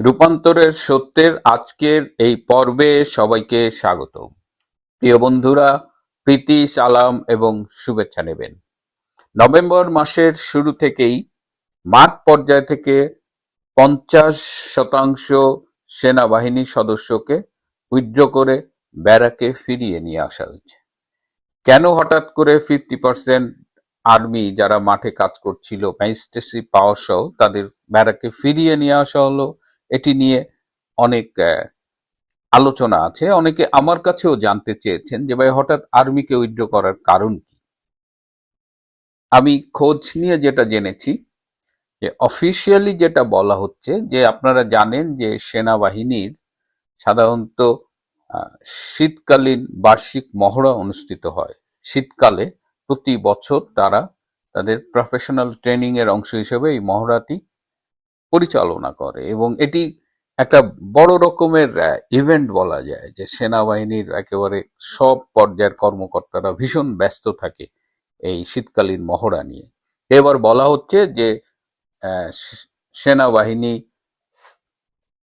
রূপান্তরের সত্যের আজকের এই পর্বে সবাইকে স্বাগত। প্রিয় বন্ধুরা, প্রীতি, সালাম এবং শুভেচ্ছা নেবেন। নভেম্বর মাসের শুরু থেকেই মাঠ পর্যায় থেকে পঞ্চাশ শতাংশ সেনাবাহিনী সদস্যকে উইথড্র করে ব্যারাকে ফিরিয়ে নিয়ে আসা হয়েছে। কেন হঠাৎ করে ফিফটি পার্সেন্ট আর্মি যারা মাঠে কাজ করছিল, ম্যাজিস্ট্রেসি পাওয়ার সহ তাদের ব্যারাকে ফিরিয়ে নিয়ে আসা হলো এটি নিয়ে অনেক আলোচনা আছে। অনেকে আমার কাছেও জানতে চেয়েছেন যে, ভাই, হঠাৎ আর্মিকে উইথড্র করার কারণ কি? আমি খোঁজ নিয়ে যেটা জেনেছি যে, অফিসিয়ালি যেটা বলা হচ্ছে যে, আপনারা জানেন যে, সেনাবাহিনীর সাধারণত শীতকালীন বার্ষিক মহড়া অনুষ্ঠিত হয়। শীতকালে প্রতি বছর তারা তাদের প্রফেশনাল ট্রেনিং এর অংশ হিসেবে এই মহড়াটি পরিচালনা করে এবং এটি একটা বড় রকমের ইভেন্ট বলা যায় যে সেনাবাহিনীর একেবারে সব পর্যায়ের কর্মকর্তারা ভীষণ ব্যস্ত থাকে এই শীতকালীন মহড়া নিয়ে। এবার বলা হচ্ছে যে সেনাবাহিনী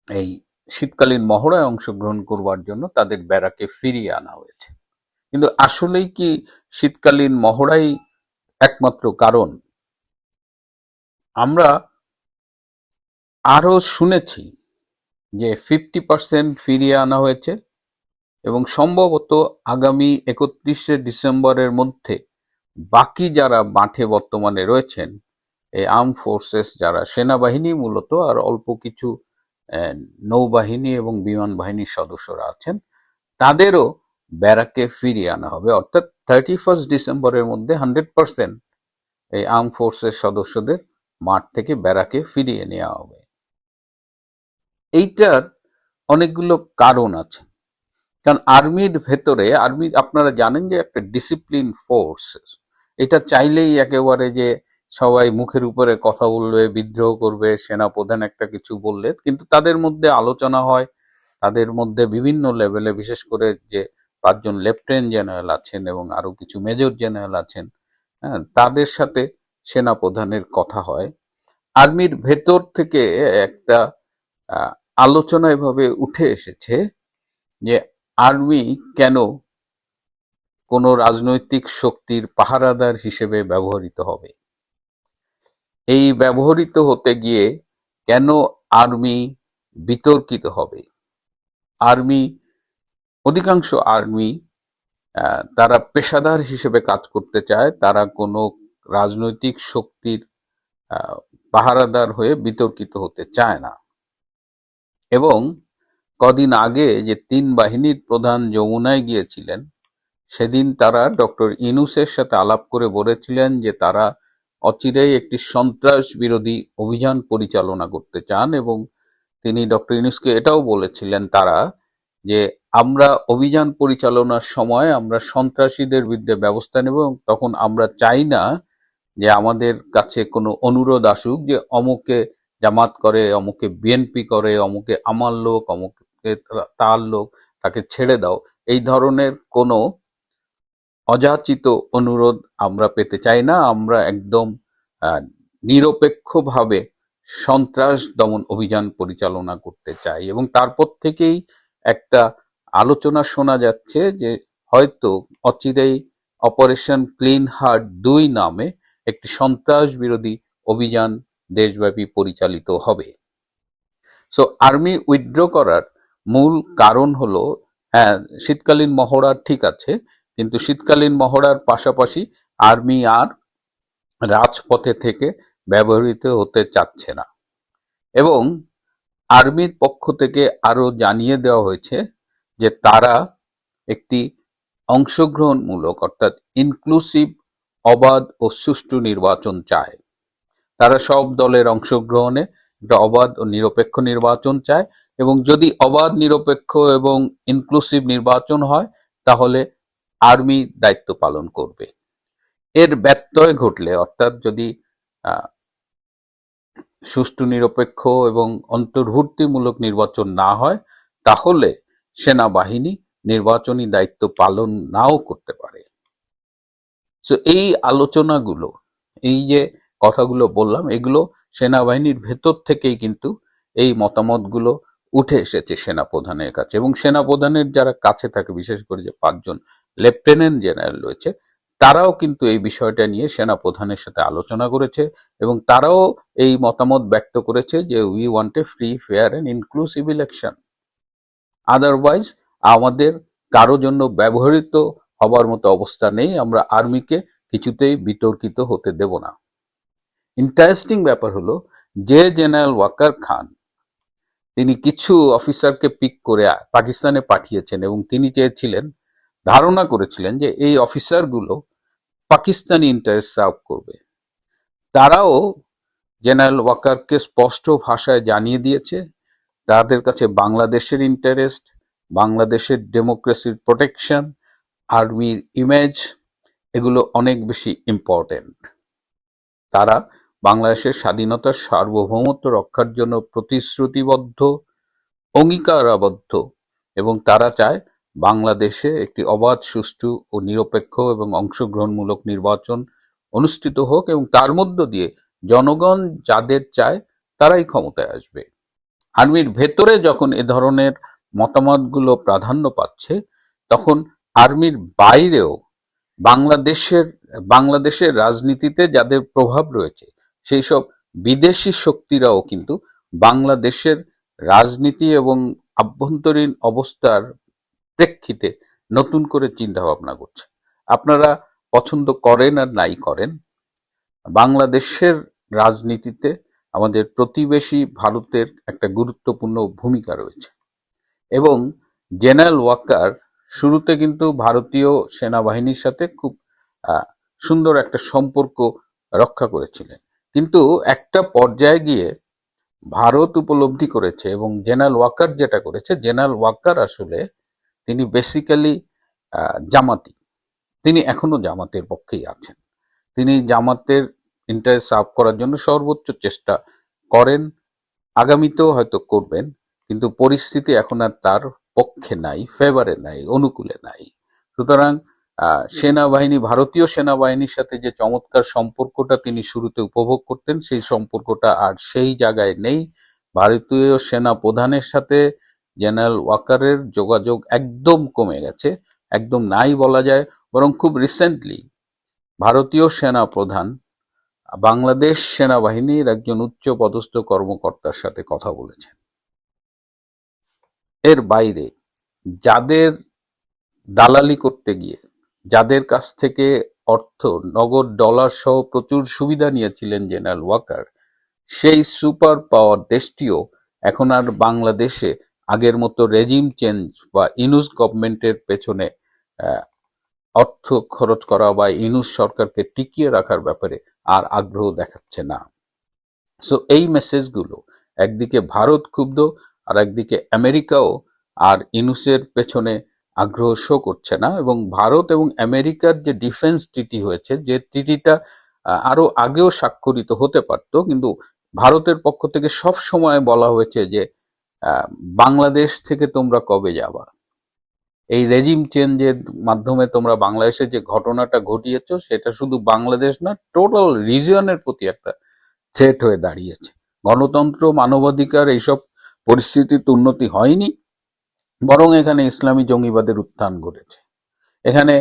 এই শীতকালীন মহড়ায় অংশগ্রহণ করবার জন্য তাদের ব্যারাকে ফিরিয়ে আনা হয়েছে। কিন্তু আসলেই কি শীতকালীন মহড়াই একমাত্র কারণ? আমরা আরও শুনেছি যে ফিফটি পার্সেন্ট ফিরিয়ে আনা হয়েছে এবং সম্ভবত আগামী একত্রিশে ডিসেম্বরের মধ্যে বাকি যারা মাঠে বর্তমানে রয়েছেন, এই আর্ম ফোর্সেস যারা সেনাবাহিনী মূলত আর অল্প কিছু নৌবাহিনী এবং বিমান বাহিনীর সদস্যরা আছেন, তাদেরও ব্যারাকে ফিরিয়ে আনা হবে। অর্থাৎ থার্টি ফার্স্ট ডিসেম্বরের মধ্যে হান্ড্রেড পার্সেন্ট এই আর্ম ফোর্সের সদস্যদের মাঠ থেকে ব্যারাকে ফিরিয়ে নেওয়া হবে। এইটার অনেকগুলো কারণ আছে। কারণ আর্মির ভেতরে, আর্মি আপনারা জানেন যে একটা ডিসিপ্লিন ফোর্স এটা চাইলেই একেবারে যে সবাই মুখের উপরে কথা বলবে, বিদ্রোহ করবে, সেনাপ্রধান একটা কিছু বললে, কিন্তু তাদের মধ্যে আলোচনা হয়, তাদের মধ্যে বিভিন্ন লেভেলে, বিশেষ করে যে পাঁচজন লেফটেন্যান্ট জেনারেল আছেন এবং আরও কিছু মেজর জেনারেল আছেন হ্যাঁ তাদের সাথে সেনাপ্রধানের কথা হয়। আর্মির ভেতর থেকে একটা আলোচনা এভাবে উঠে এসেছে যে আর্মি কেন কোনো রাজনৈতিক শক্তির পাহারাদার হিসেবে ব্যবহৃত হবে? এই ব্যবহৃত হতে গিয়ে কেন আর্মি বিতর্কিত হবে? আর্মি অধিকাংশ আর্মি তারা পেশাদার হিসেবে কাজ করতে চায়, তারা কোনো রাজনৈতিক শক্তির পাহারাদার হয়ে বিতর্কিত হতে চায় না। এবং কদিন আগে যে তিন বাহিনীর প্রধান যমুনায় গিয়েছিলেন, সেদিন তারা ডক্টর ইনুসের সাথে আলাপ করে বলেছিলেন যে তারা অচিরেই একটি সন্ত্রাস বিরোধী অভিযান পরিচালনা করতে চান এবং তিনি ডক্টর ইনুসকে এটাও বলেছিলেন তারা যে আমরা অভিযান পরিচালনার সময় আমরা সন্ত্রাসীদের বিরুদ্ধে ব্যবস্থা নেব এবং তখন আমরা চাই না যে আমাদের কাছে কোনো অনুরোধ আসুক যে অমুকে জামাত করে অমুকে বিএনপি করে অমুকে আমার লোক অমুকে তার লোক, তাকে ছেড়ে দাও। এই ধরনের কোনো অযাচিত অনুরোধ আমরা পেতে চাই না। আমরা একদম নিরপেক্ষভাবে সন্ত্রাস দমন অভিযান পরিচালনা করতে চাই এবং তারপর থেকেই একটা আলোচনা শোনা যাচ্ছে যে হয়তো অচিরেই অপারেশন ক্লিন হার্ট দুই নামে একটি সন্ত্রাস বিরোধী অভিযান দেশব্যাপী পরিচালিত হবে। সো আর্মি উইথড্র করার মূল কারণ হলো হ্যাঁ শীতকালীন মহড়া ঠিক আছে, কিন্তু শীতকালীন মহড়ার পাশাপাশি আর্মি আর রাজপথে থেকে ব্যবহৃত হতে চাচ্ছে না। এবং আর্মির পক্ষ থেকে আরও জানিয়ে দেওয়া হয়েছে যে তারা একটি অংশগ্রহণমূলক অর্থাৎ ইনক্লুসিভ অবাধ ও সুষ্ঠু নির্বাচন চায়। তারা সব দলের অংশগ্রহণে একটা অবাধ ও নিরপেক্ষ নির্বাচন চায় এবং যদি অবাধ, নিরপেক্ষ এবং ইনক্লুসিভ নির্বাচন হয়, তাহলে আর্মি দায়িত্ব পালন করবে। এর ব্যত্যয় ঘটলে, অর্থাৎ যদি সুষ্ঠু, নিরপেক্ষ এবং অন্তর্ভুক্তিমূলক নির্বাচন না হয়, তাহলে সেনাবাহিনী নির্বাচনী দায়িত্ব পালন নাও করতে পারে। তো এই আলোচনাগুলো, এই যে কথাগুলো বললাম, এগুলো সেনাবাহিনীর ভেতর থেকেই কিন্তু এই মতামতগুলো উঠে এসেছে সেনাপ্রধানের কাছে। এবং সেনাপ্রধানের যারা কাছে থাকে, বিশেষ করে যে পাঁচজন লেফটেন্যান্ট জেনারেল রয়েছে, তারাও কিন্তু এই বিষয়টা নিয়ে সেনাপ্রধানের সাথে আলোচনা করেছে এবং তারাও এই মতামত ব্যক্ত করেছে যে we want a free fair and inclusive election otherwise আমাদের কারও জন্য ব্যবহৃত হবার মতো অবস্থা নেই, আমরা আর্মিকে কিছুতেই বিতর্কিত হতে দেব না। ইন্টারেস্টিং ব্যাপার হলো, যে জেনারেল ওয়াকার খান, তিনি কিছু অফিসারকে পিক করে পাকিস্তানে পাঠিয়েছেন এবং তিনি চেয়েছিলেন ধারণা করেছিলেন যে এই অফিসারগুলো পাকিস্তানি ইন্টারেস্ট সার্ভ করবে। তারাও জেনারেল ওয়াকারকে স্পষ্ট ভাষায় জানিয়ে দিয়েছে, তাদের কাছে বাংলাদেশের ইন্টারেস্ট বাংলাদেশের ডেমোক্রেসির প্রোটেকশন আর্মির ইমেজ এগুলো অনেক বেশি ইম্পর্টেন্ট তারা বাংলাদেশের স্বাধীনতার সার্বভৌমত্ব রক্ষার জন্য প্রতিশ্রুতিবদ্ধ, অঙ্গীকারাবদ্ধ এবং তারা চায় বাংলাদেশে একটি অবাধ, সুষ্ঠু ও নিরপেক্ষ এবং অংশগ্রহণমূলক নির্বাচন অনুষ্ঠিত হোক এবং তার মধ্য দিয়ে জনগণ যাদের চায় তারাই ক্ষমতায় আসবে। আর্মির ভেতরে যখন এ ধরনের মতামতগুলো প্রাধান্য পাচ্ছে, তখন আর্মির বাইরেও বাংলাদেশের বাংলাদেশের রাজনীতিতে যাদের প্রভাব রয়েছে সেই সব বিদেশি শক্তিরাও কিন্তু বাংলাদেশের রাজনীতি এবং আভ্যন্তরীণ অবস্থার প্রেক্ষিতে নতুন করে চিন্তা ভাবনা করছে। আপনারা পছন্দ করেন আর নাই করেন, বাংলাদেশের রাজনীতিতে আমাদের প্রতিবেশী ভারতের একটা গুরুত্বপূর্ণ ভূমিকা রয়েছে এবং জেনারেল ওয়াকার শুরুতে কিন্তু ভারতীয় সেনাবাহিনীর সাথে খুব সুন্দর একটা সম্পর্ক রক্ষা করেছিলেন। কিন্তু একটা পর্যায়ে গিয়ে ভারত উপলব্ধি করেছে এবং জেনারেল ওয়াকার যেটা করেছে, জেনারেল ওয়াকার আসলে তিনি বেসিক্যালি জামাতি। তিনি এখনও জামাতের পক্ষেই আছেন। তিনি জামাতের ইন্টারেস্ট সার্ভ করার জন্য সর্বোচ্চ চেষ্টা করেন, আগামীতেও হয়তো করবেন, কিন্তু পরিস্থিতি এখন আর তার পক্ষে নাই ফেভারে নাই, অনুকূলে নাই। সুতরাং সেনাবাহিনী, ভারতীয় সেনাবাহিনীর সাথে যে চমৎকার সম্পর্কটা তিনি শুরুতে উপভোগ করতেন, সেই সম্পর্কটা আর সেই জায়গায় নেই। ভারতীয় সেনা প্রধানের সাথে জেনারেল ওয়াকারের যোগাযোগ একদম কমে গেছে, একদম নাই বলা যায়, বরং খুব রিসেন্টলি ভারতীয় সেনা প্রধান বাংলাদেশ সেনাবাহিনীর একজন উচ্চ পদস্থ কর্মকর্তার সাথে কথা বলেছেন। এর বাইরে যাদের দালালি করতে গিয়ে যাদের কাছ থেকে অর্থ, নগদ ডলার সহ প্রচুর সুবিধা নিয়েছিলেন জেনারেল ওয়াকার, সেই সুপার পাওয়ার দেশটিও এখন আর বাংলাদেশে আগের মতো রেজিম চেঞ্জ বা ইনুস গভর্নমেন্টের পেছনে অর্থ খরচ করা বা ইনুস সরকারকে টিকিয়ে রাখার ব্যাপারে আর আগ্রহ দেখাচ্ছে না। সো এই মেসেজগুলো একদিকে ভারত ক্ষুব্ধ আর একদিকে আমেরিকাও আর ইনুসের পেছনে আগ্রহ শো করছে না এবং ভারত এবং আমেরিকার যে ডিফেন্স ট্রিটি হয়েছে, যে ট্রিটিটা আরও আগেও স্বাক্ষরিত হতে পারত, কিন্তু ভারতের পক্ষ থেকে সব সময় বলা হয়েছে যে বাংলাদেশ থেকে তোমরা কবে যাবা? এই রেজিম চেঞ্জের মাধ্যমে তোমরা বাংলাদেশে যে ঘটনাটা ঘটিয়েছো, সেটা শুধু বাংলাদেশ না টোটাল রিজিয়নের প্রতি একটা থ্রেট হয়ে দাঁড়িয়েছে। গণতন্ত্র, মানবাধিকার, এইসব পরিস্থিতিতে উন্নতি হয়নি। বরং এখানে ইসলামী জঙ্গিবাদের উত্থান ঘটেছে। এখানে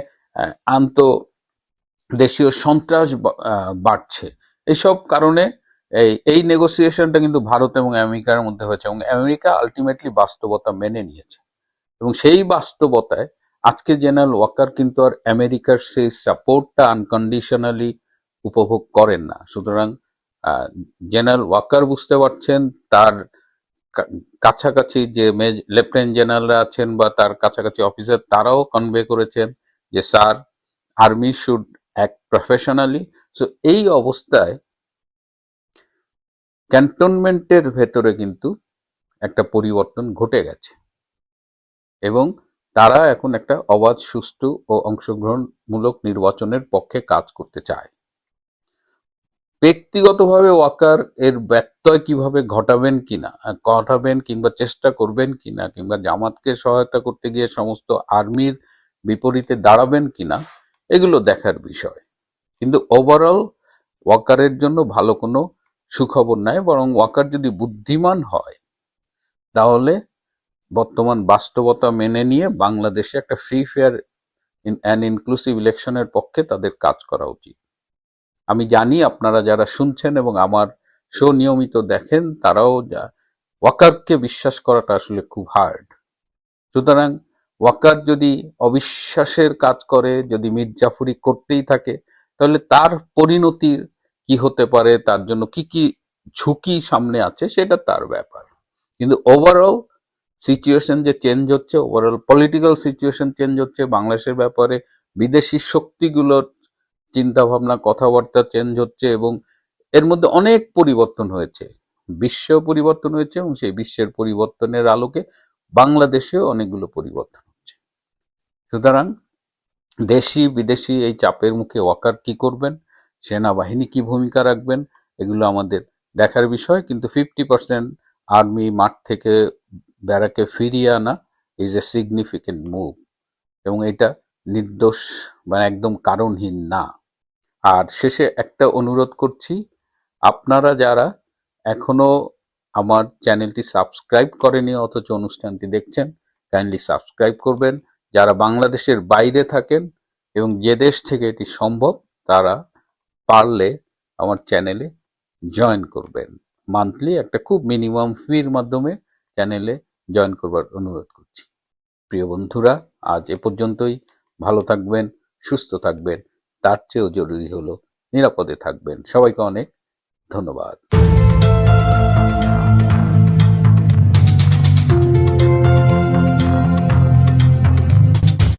আন্ত দেশীয় সন্ত্রাস বাড়ছে। এসব কারণে এই এই নেগোসিয়েশনটা কিন্তু ভারত এবং আমেরিকার মধ্যে হয়েছে এবং আমেরিকা আলটিমেটলি বাস্তবতা মেনে নিয়েছে। এবং সেই বাস্তবতায় আজকে জেনারেল ওয়াকার কিন্তু আর আমেরিকার সেই সাপোর্টটা আনকন্ডিশনালি উপভোগ করেন না। সুতরাং জেনারেল ওয়াকার বুঝতে পারছেন, তার কাছাকাছি যে লেফটেন্যান্ট জেনারেলরা আছেন বা তার কাছাকাছি অফিসার, তারাও কনভে করেছেন যে, sir army should act professionally so এই অবস্থায় ক্যান্টনমেন্টের ভেতরে কিন্তু একটা পরিবর্তন ঘটে গেছে। এবং তারা এখন একটা অবাধ, সুষ্ঠু ও অংশগ্রহণমূলক নির্বাচনের পক্ষে কাজ করতে চায়। ব্যক্তিগতভাবে ওয়াকার এর ব্যত্যয় কীভাবে ঘটাবেন কিনা ঘটাবেন কিংবা চেষ্টা করবেন কিনা, কিংবা জামাতকে সহায়তা করতে গিয়ে সমস্ত আর্মির বিপরীতে দাঁড়াবেন কিনা, এগুলো দেখার বিষয়। কিন্তু ওভারঅল ওয়াকারের জন্য ভালো কোনো সুখবর নাই, বরং ওয়াকার যদি বুদ্ধিমান হয়, তাহলে বর্তমান বাস্তবতা মেনে নিয়ে বাংলাদেশে একটা ফ্রি ফেয়ার অ্যান্ড ইনক্লুসিভ ইলেকশনের পক্ষে তাদের কাজ করা উচিত। আমি জানি আপনারা যারা শুনছেন এবং আমার শো নিয়মিত দেখেন, তারাও যা- ওয়াকারকে বিশ্বাস করাটা আসলে খুব হার্ড সুতরাং ওয়াকার যদি অবিশ্বাসের কাজ করে, যদি মির্জাফরি করতেই থাকে, তাহলে তার পরিণতির কি হতে পারে, তার জন্য কি কি ঝুঁকি সামনে আছে, সেটা তার ব্যাপার। কিন্তু ওভারঅল সিচুয়েশন যে চেঞ্জ হচ্ছে ওভারঅল পলিটিক্যাল সিচুয়েশন চেঞ্জ হচ্ছে, বাংলাদেশের ব্যাপারে বিদেশি শক্তিগুলোর চিন্তা ভাবনা কথাবার্তা চেঞ্জ হচ্ছে এবং এর মধ্যে অনেক পরিবর্তন হয়েছে। বিশ্ব পরিবর্তন হয়েছে এবং সেই বিশ্বের পরিবর্তনের আলোকে বাংলাদেশেও অনেকগুলো পরিবর্তন হচ্ছে। সুতরাং দেশি, বিদেশি এই চাপের মুখে ওয়াকার কি করবেন? সেনাবাহিনী কি ভূমিকা রাখবেন? এগুলো আমাদের দেখার বিষয়, কিন্তু ফিফটি পার্সেন্ট আর্মি মাঠ থেকে ব্যারাকে ফিরিয়ে আনা ইজ এ সিগনিফিকেন্ট মুভ এবং এটা নির্দোষ মানে একদম কারণহীন না। আর শেষে একটা অনুরোধ করছি, আপনারা যারা এখনও আমার চ্যানেলটি সাবস্ক্রাইব করেনি অথচ অনুষ্ঠানটি দেখছেন কাইন্ডলি সাবস্ক্রাইব করবেন। যারা বাংলাদেশের বাইরে থাকেন এবং যে দেশ থেকে এটি সম্ভব, তারা পারলে আমার চ্যানেলে জয়েন করবেন। মান্থলি একটা খুব মিনিমাম ফির মাধ্যমে চ্যানেলে জয়েন করবার অনুরোধ করছি। প্রিয় বন্ধুরা, আজ এ পর্যন্তই। ভালো থাকবেন, সুস্থ থাকবেন। তার চেয়েও জরুরি হলো নিরাপদে থাকবেন। সবাইকে অনেক ধন্যবাদ।